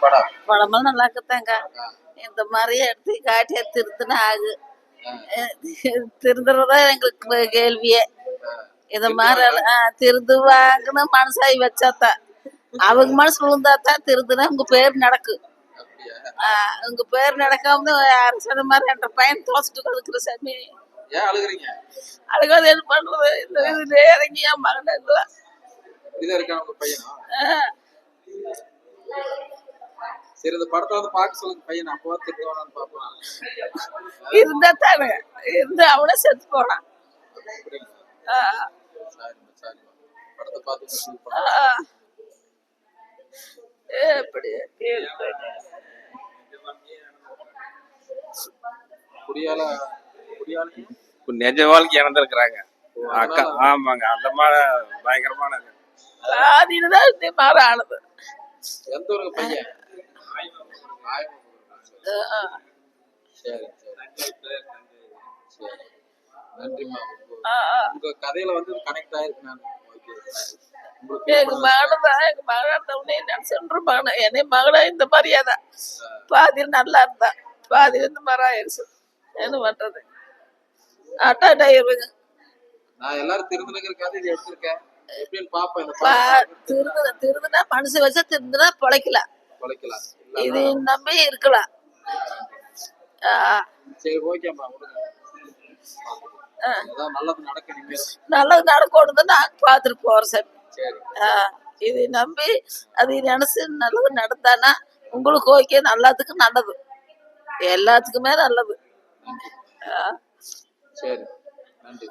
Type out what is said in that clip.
படம். படமெல்லாம் நல்லா இருக்குதாங்க. இந்த மாதிரியே எடுத்து காட்டிய திருத்தினா ஆகு. திருந்துறதா எங்களுக்கு கேள்வியே. இந்த மாதிரி ஆ, திருந்துவாங்கன்னு மனசாயி வச்சாத்தான் அவங்க மனசு விழுந்தாத்தான் திருந்துனா உங்க பேர் நடக்கு. உங்க பேர் நடக்காம யாரும் சொன்ன மாதிரி என்ற பையன் தோச்சிட்டு கொடுக்குற சாமி. அதுக்காக என்ன பண்றது? இந்த இதுல இறங்கி என் மகனுக்குலாம் இப்படிதான் இருக்கான் உங்க பையனா சரி இந்த படத்தை வந்து பார்க்க சொல்லுங்க பையன். அப்பவா திருடுவானான்னு பாப்போம் இருந்தா தானே இருந்து அவனே செத்து போனான் படத்தை பார்த்து. எப்படி? குடியால குடியால. நிஜ வாழ்க்கை இறந்துருக்குறாங்க. அக்கா ஆமாங்க அந்த மாதிரி பயங்கரமானது. பாதியில தான் இந்த மாதிரி ஆனது எந்த ஊருங்க பையன்? உங்க-. உங்க கதையில வந்து கனெக்ட் ஆயிருக்கு நான் எங்க மகனும் தான் எங்க மகன் நினைச்சுன்ற மகன் என்னை மகனை இந்த மாதிரியே தான் பாதியில் நல்லா இருந்தா. பாதியில் இந்த மாதிரி ஆயிடுச்சு. என்ன பண்றது? அட்டாட் ஆயிருங்க நான் எல்லாரும் திருந்தனுங்கிறக்காக இது எடுத்திருக்கேன் எப்படின்னு பாப்பேன் திருதுனா மனசு வச்சா திருந்துனா பிழைக்கலாம். குலைக்கலாம் இது நம்பி இருக்கலாம். நல்லது நடக்கணும் நாங்க பார்த்துட்டு போறோம் சாமி. இதை நம்பி அதை நினைச்சு நல்லது நடந்தானா உங்களுக்கு ஓகே நல்லதுக்கு நல்லது. எல்லாத்துக்குமே நல்லது. சரி. நன்றி